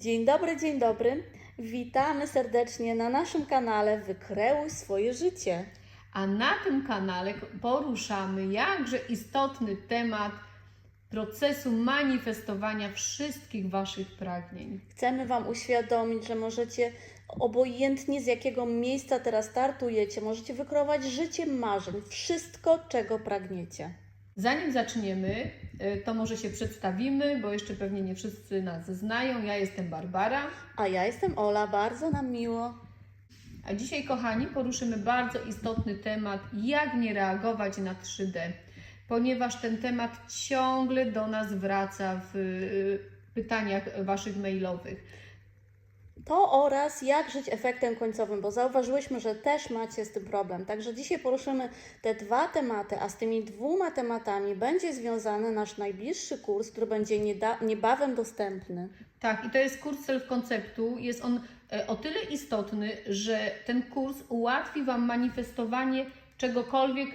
Dzień dobry, dzień dobry. Witamy serdecznie na naszym kanale Wykreuj swoje życie. A na tym kanale poruszamy jakże istotny temat procesu manifestowania wszystkich Waszych pragnień. Chcemy Wam uświadomić, że możecie obojętnie z jakiego miejsca teraz startujecie, możecie wykreować życie marzeń, wszystko czego pragniecie. Zanim zaczniemy, y, to może się przedstawimy, bo jeszcze pewnie nie wszyscy nas znają. Ja jestem Barbara, A ja jestem Ola, bardzo nam miło. a dzisiaj, kochani, poruszymy bardzo istotny temat, jak nie reagować na 3D, ponieważ ten temat ciągle do nas wraca w y, pytaniach Waszych mailowych. To oraz jak żyć efektem końcowym, bo zauważyłyśmy, że też macie z tym problem. Także dzisiaj poruszymy te dwa tematy, a z tymi dwoma tematami będzie związany nasz najbliższy kurs, który będzie niebawem dostępny. Tak, i to jest kurs self-konceptu. Jest on e, o tyle istotny, że ten kurs ułatwi Wam manifestowanie czegokolwiek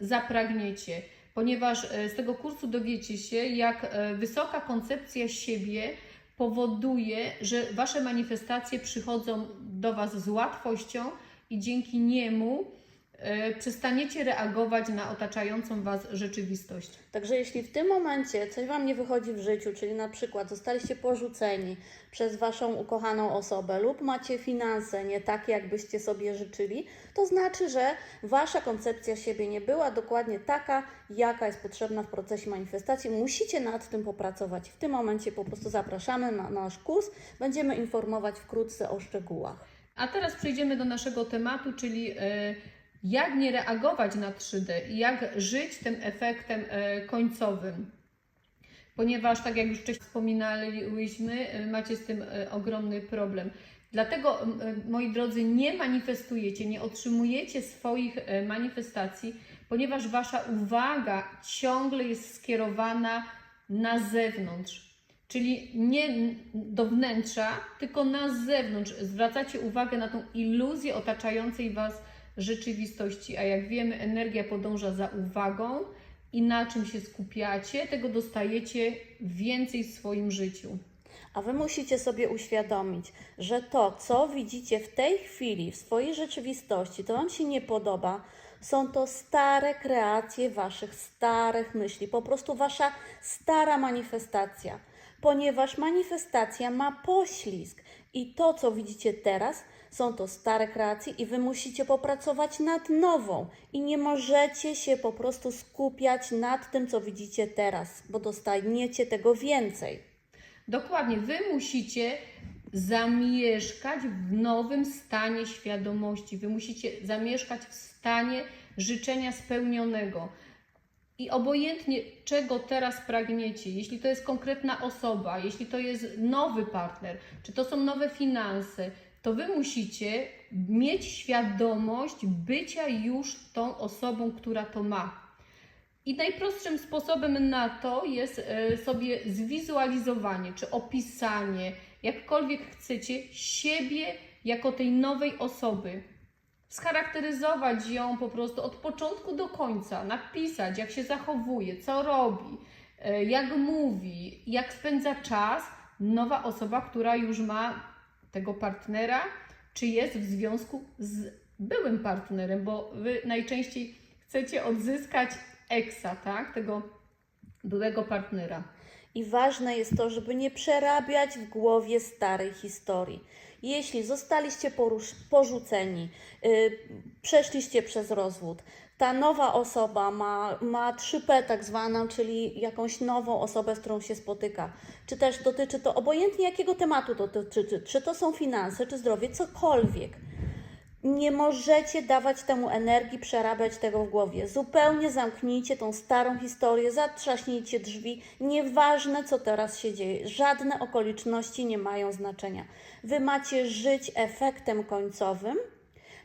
zapragniecie, ponieważ e, z tego kursu dowiecie się, jak e, wysoka koncepcja siebie powoduje, że Wasze manifestacje przychodzą do Was z łatwością i dzięki niemu przestaniecie reagować na otaczającą Was rzeczywistość. Także jeśli w tym momencie coś Wam nie wychodzi w życiu, czyli na przykład zostaliście porzuceni przez Waszą ukochaną osobę lub macie finanse nie takie, jakbyście sobie życzyli, to znaczy, że Wasza koncepcja siebie nie była dokładnie taka, jaka jest potrzebna w procesie manifestacji. Musicie nad tym popracować. W tym momencie po prostu zapraszamy na nasz kurs. Będziemy informować wkrótce o szczegółach. A teraz przejdziemy do naszego tematu, czyli e, jak nie reagować na 3D i jak żyć tym efektem e, końcowym. Ponieważ, tak jak już wcześniej wspominałyśmy, e, macie z tym e, ogromny problem. Dlatego, moi drodzy, nie manifestujecie, nie otrzymujecie swoich manifestacji, ponieważ Wasza uwaga ciągle jest skierowana na zewnątrz. Czyli nie do wnętrza, tylko na zewnątrz. Zwracacie uwagę na tą iluzję otaczającej Was rzeczywistości, a jak wiemy, energia podąża za uwagą i na czym się skupiacie, tego dostajecie więcej w swoim życiu. A Wy musicie sobie uświadomić, że to, co widzicie w tej chwili w swojej rzeczywistości, to Wam się nie podoba, są to stare kreacje Waszych starych myśli, po prostu Wasza stara manifestacja, ponieważ manifestacja ma poślizg i to, co widzicie teraz, są to stare kreacje i Wy musicie popracować nad nową i nie możecie się po prostu skupiać nad tym, co widzicie teraz, bo dostaniecie tego więcej. Dokładnie, Wy musicie zamieszkać w nowym stanie świadomości. Wy musicie zamieszkać w stanie życzenia spełnionego. I obojętnie czego teraz pragniecie, jeśli to jest konkretna osoba, jeśli to jest nowy partner, czy to są nowe finanse, to wy musicie mieć świadomość bycia już tą osobą, która to ma. I najprostszym sposobem na to jest e, sobie zwizualizowanie czy opisanie, jakkolwiek chcecie, siebie jako tej nowej osoby. Scharakteryzować ją po prostu od początku do końca, napisać, jak się zachowuje, co robi, e, jak mówi, jak spędza czas nowa osoba, która już ma tego partnera, czy jest w związku z byłym partnerem, bo wy najczęściej chcecie odzyskać eksa, tak? Tego byłego partnera. I ważne jest to, żeby nie przerabiać w głowie starej historii. Jeśli zostaliście porzuceni, yy, przeszliście przez rozwód, ta nowa osoba ma, ma 3P tak zwaną, czyli jakąś nową osobę, z którą się spotyka. Czy też dotyczy to, obojętnie jakiego tematu dotyczy, czy to są finanse, czy zdrowie, cokolwiek. Nie możecie dawać temu energii, przerabiać tego w głowie. Zupełnie zamknijcie tą starą historię, zatrzaśnijcie drzwi. Nieważne, co teraz się dzieje, żadne okoliczności nie mają znaczenia. Wy macie żyć efektem końcowym,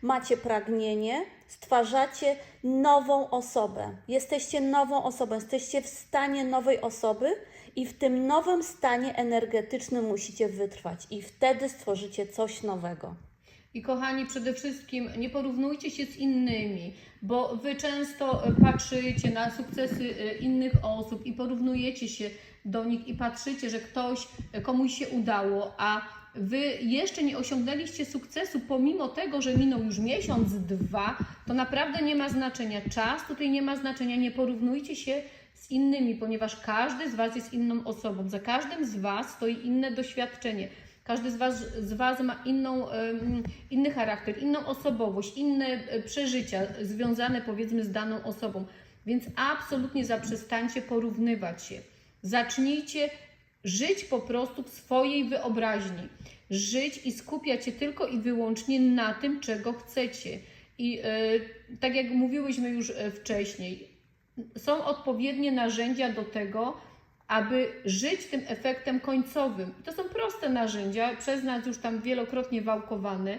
macie pragnienie, stwarzacie nową osobę. Jesteście nową osobą, jesteście w stanie nowej osoby i w tym nowym stanie energetycznym musicie wytrwać, i wtedy stworzycie coś nowego. I kochani, przede wszystkim nie porównujcie się z innymi, bo wy często e, patrzycie na sukcesy e, innych osób i porównujecie się do nich i patrzycie, że ktoś, e, komuś się udało, a wy jeszcze nie osiągnęliście sukcesu, pomimo tego, że minął już miesiąc, dwa, to naprawdę nie ma znaczenia. Czas tutaj nie ma znaczenia. Nie porównujcie się z innymi, ponieważ każdy z Was jest inną osobą. Za każdym z Was stoi inne doświadczenie. Każdy z Was, z was ma inną, inny charakter, inną osobowość, inne e, przeżycia związane powiedzmy z daną osobą. Więc absolutnie zaprzestańcie porównywać się. Zacznijcie żyć po prostu w swojej wyobraźni. Żyć i skupiać się tylko i wyłącznie na tym, czego chcecie. I e, tak jak mówiłyśmy już e, wcześniej, są odpowiednie narzędzia do tego, aby żyć tym efektem końcowym. To są proste narzędzia, przez nas już tam wielokrotnie wałkowane.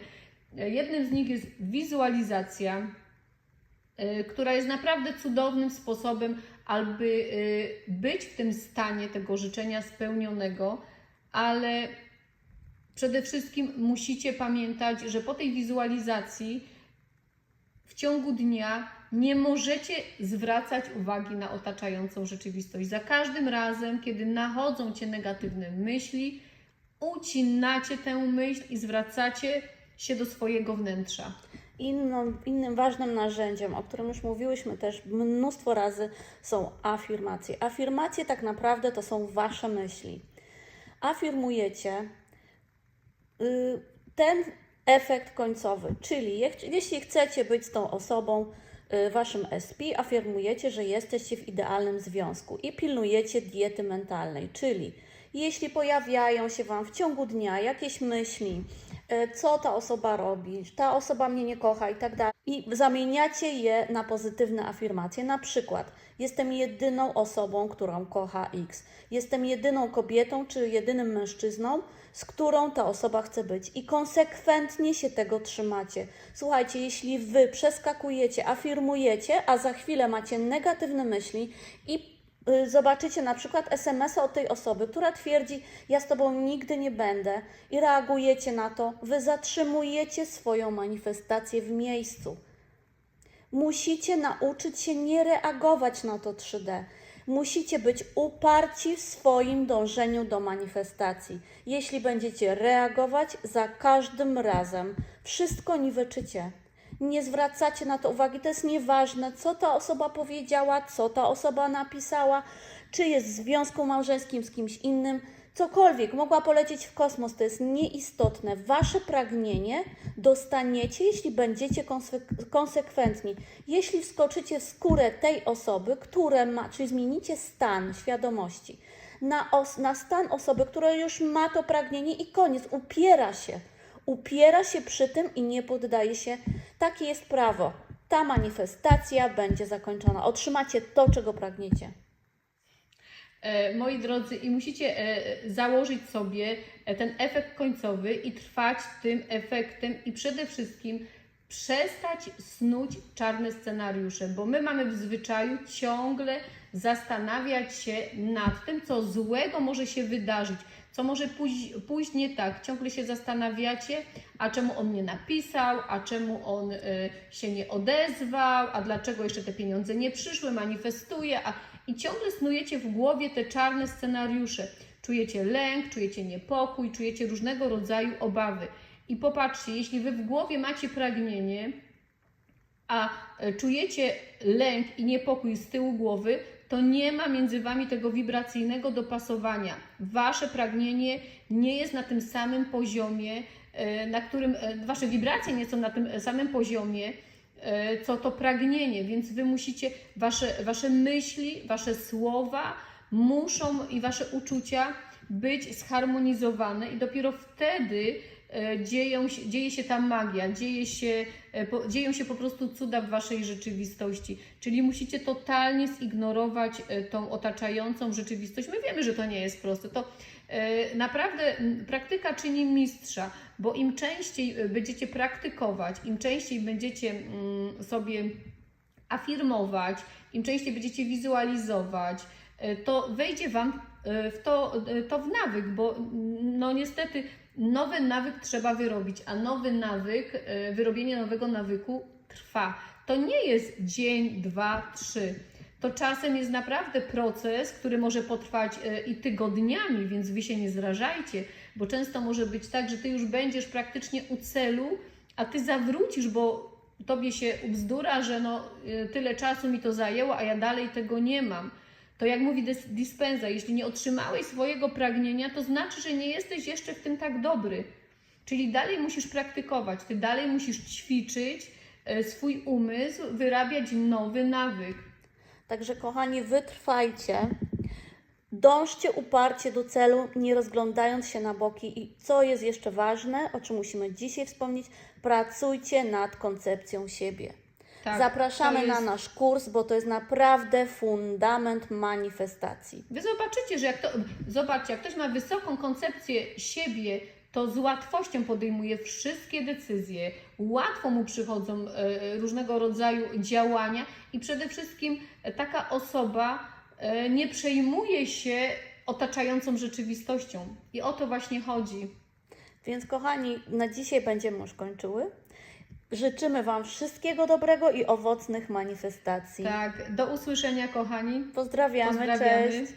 E, Jednym z nich jest wizualizacja, która jest naprawdę cudownym sposobem, aby e, być w tym stanie tego życzenia spełnionego, ale przede wszystkim musicie pamiętać, że po tej wizualizacji w ciągu dnia nie możecie zwracać uwagi na otaczającą rzeczywistość. Za każdym razem, kiedy nachodzą cię negatywne myśli, ucinacie tę myśl i zwracacie się do swojego wnętrza. Inną, innym ważnym narzędziem, o którym już mówiłyśmy też mnóstwo razy, są afirmacje. Afirmacje tak naprawdę to są Wasze myśli. Afirmujecie y, ten efekt końcowy, czyli jak- jeśli chcecie być tą osobą, y, Waszym SP, afirmujecie, że jesteście w idealnym związku i pilnujecie diety mentalnej, czyli jeśli pojawiają się Wam w ciągu dnia jakieś myśli, e, co ta osoba robi, ta osoba mnie nie kocha i tak dalej. I zamieniacie je na pozytywne afirmacje. Na przykład, jestem jedyną osobą, którą kocha X. Jestem jedyną kobietą czy jedynym mężczyzną, z którą ta osoba chce być. I konsekwentnie się tego trzymacie. Słuchajcie, jeśli wy przeskakujecie, afirmujecie, a za chwilę macie negatywne myśli i zobaczycie na przykład SMS-a od tej osoby, która twierdzi: Ja z tobą nigdy nie będę, i reagujecie na to, wy zatrzymujecie swoją manifestację w miejscu. Musicie nauczyć się nie reagować na to 3D. Musicie być uparci w swoim dążeniu do manifestacji. Jeśli będziecie reagować, za każdym razem wszystko niweczycie. Nie zwracacie na to uwagi, to jest nieważne, co ta osoba powiedziała, co ta osoba napisała, czy jest w związku małżeńskim z kimś innym, cokolwiek, mogła polecieć w kosmos, to jest nieistotne. Wasze pragnienie dostaniecie, jeśli będziecie konse- konsekwentni. Jeśli wskoczycie w skórę tej osoby, które ma, czyli zmienicie stan świadomości na, os- na stan osoby, która już ma to pragnienie i koniec, upiera się. Upiera się przy tym i nie poddaje się. Takie jest prawo. Ta manifestacja będzie zakończona. Otrzymacie to, czego pragniecie. E, moi drodzy, i musicie e, założyć sobie e, ten efekt końcowy i trwać tym efektem i przede wszystkim przestać snuć czarne scenariusze, bo my mamy w zwyczaju ciągle zastanawiać się nad tym, co złego może się wydarzyć, co może pójść, pójść nie tak. Ciągle się zastanawiacie, a czemu on nie napisał, a czemu on y, się nie odezwał, a dlaczego jeszcze te pieniądze nie przyszły, manifestuje, a i ciągle snujecie w głowie te czarne scenariusze. Czujecie lęk, czujecie niepokój, czujecie różnego rodzaju obawy. I popatrzcie, jeśli wy w głowie macie pragnienie, a e, czujecie lęk i niepokój z tyłu głowy, to nie ma między wami tego wibracyjnego dopasowania. Wasze pragnienie nie jest na tym samym poziomie, e, na którym e, wasze wibracje nie są na tym samym poziomie, e, co to pragnienie, więc wy musicie, wasze, wasze myśli, wasze słowa muszą i wasze uczucia być zharmonizowane i dopiero wtedy dzieją się, dzieje się ta magia, dzieje się, e, dzieją się po prostu cuda w waszej rzeczywistości. Czyli musicie totalnie zignorować e, tą otaczającą rzeczywistość. My wiemy, że to nie jest proste. To e, naprawdę praktyka czyni mistrza, bo im częściej e, będziecie praktykować, im częściej będziecie mm, sobie afirmować, im częściej będziecie wizualizować, e, to wejdzie Wam e, w to, e, to w nawyk, bo no niestety nowy nawyk trzeba wyrobić, a nowy nawyk, e, wyrobienie nowego nawyku trwa. To nie jest dzień, dwa, trzy. To czasem jest naprawdę proces, który może potrwać e, i tygodniami, więc Wy się nie zrażajcie, bo często może być tak, że Ty już będziesz praktycznie u celu, a Ty zawrócisz, bo Tobie się ubzdura, że no, y, tyle czasu mi to zajęło, a ja dalej tego nie mam. To jak mówi Dis- Dispenza, jeśli nie otrzymałeś swojego pragnienia, to znaczy, że nie jesteś jeszcze w tym tak dobry. Czyli dalej musisz praktykować, ty dalej musisz ćwiczyć e, swój umysł, wyrabiać nowy nawyk. Także kochani, wytrwajcie, dążcie uparcie do celu, nie rozglądając się na boki i co jest jeszcze ważne, o czym musimy dzisiaj wspomnieć, pracujcie nad koncepcją siebie. Tak, Zapraszamy jest- na nasz kurs, bo to jest naprawdę fundament manifestacji. Wy zobaczycie, że jak to. Zobaczcie, jak ktoś ma wysoką koncepcję siebie, to z łatwością podejmuje wszystkie decyzje, łatwo mu przychodzą e, różnego rodzaju działania i przede wszystkim taka osoba e, nie przejmuje się otaczającą rzeczywistością. I o to właśnie chodzi. Więc kochani, na dzisiaj będziemy już kończyły. Życzymy Wam wszystkiego dobrego i owocnych manifestacji. Tak, do usłyszenia, kochani. Pozdrawiamy, Pozdrawiamy. cześć.